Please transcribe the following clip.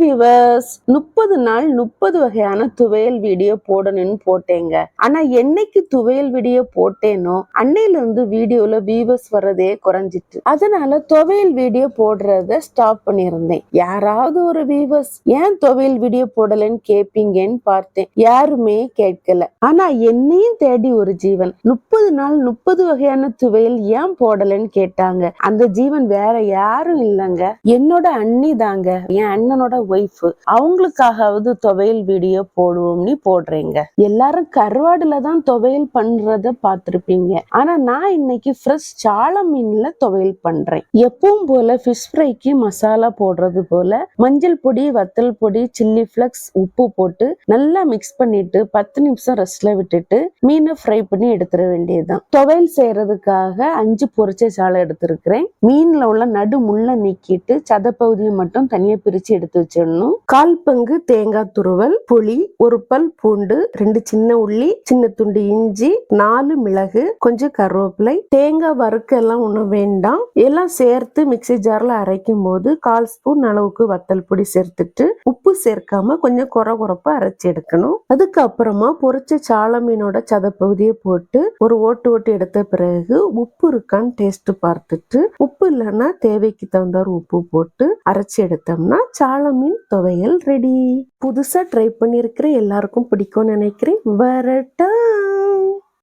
Viewers முப்பது நாள் முப்பது வகையான துவையல் வீடியோ போடணும்னு போட்டேங்க. ஆனா என்னைக்கு துவையல் வீடியோ போட்டேனோ அன்னையில இருந்து வீடியோல வியூவர்ஸ் வர்றதே குறைஞ்சிட்டு. அதனால துவையல் வீடியோ போடுறத ஸ்டாப் பண்ணியிருந்தேன். யாராவது ஒரு வியூவர்ஸ் ஏன் துவையல் வீடியோ போடலன்னு கேப்பீங்கன்னு பார்த்தேன். யாருமே கேட்கல. ஆனா என்னையும் தேடி ஒரு ஜீவன். முப்பது நாள் முப்பது வகையான துவையல் ஏன் போடலன்னு கேட்டாங்க. அந்த ஜீவன் வேற யாரும் இல்லைங்க. என்னோட அண்ணி தாங்க. என் அண்ணனோட ஒய்ஃப் அவங்களுக்காகவது துவையல் வீடியோ போடுவோம்னு போடுறேங்க. எல்லாரும் கருவாடுல தான் துவையல் பண்றத பார்த்துருப்பீங்க. ஆனா நான் இன்னைக்கு ஃப்ரெஷ் சால மீன்ல துவையல் பண்றேன். எப்பவும் போல ஃபிஷ் ஃப்ரைக்கு மசாலா போடுறது போல மஞ்சள் பொடி வத்தல் பொடி சில்லி ஃபிளக்ஸ் உப்பு போட்டு நல்லா மிக்ஸ் பண்ணிட்டு பத்து நிமிஷம் ரெஸ்ட்ல விட்டுட்டு மீனை ஃப்ரை பண்ணி எடுத்துட வேண்டியதுதான். துவையல் செய்யறதுக்காக அஞ்சு பொரிச்ச சாலை எடுத்திருக்கிறேன். மீன்ல உள்ள நடு முள்ள நீக்கிட்டு சதப்பகுதியை மட்டும் தனியா பிரிச்சு எடுத்து வச்சிடணும். கால் பங்கு தேங்காய் துருவல் புளி ஒரு பல் பூண்டு ரெண்டு சின்ன உள்ளி சின்ன துண்டு இஞ்சி நாலு மிளகு கொஞ்சம் கருவேப்பிலை. தேங்காய் வறுக்க எல்லாம் ஒன்றும் வேண்டாம். எல்லாம் சேர்த்து மிக்ஸி ஜார்ல அரைக்கும் போது கால் ஸ்பூன் அளவுக்கு வத்தல் பொடி சேர்த்துட்டு உப்பு சேர்க்காம கொஞ்சம் குறை குறைப்பா அரைச்சி எடுக்கணும். அதுக்கப்புறமா பொரிச்ச சால மீனோட சதப்பகுதியை போட்டு ஒரு ஓட்டு ஓட்டு எடுத்த பிறகு உப்பு இருக்கான்னு டேஸ்ட் பார்த்துட்டு உப்பு இல்லைன்னா தேவைக்கு தகுந்தார் உப்பு போட்டு அரைச்சி எடுத்தோம்னா சால மீன் துவையல் ரெடி புதுசா ட்ரை பண்ணியிருக்கிற எல்லாருக்கும் பிடிக்கும்னு நினைக்கிறேன். வரட்டா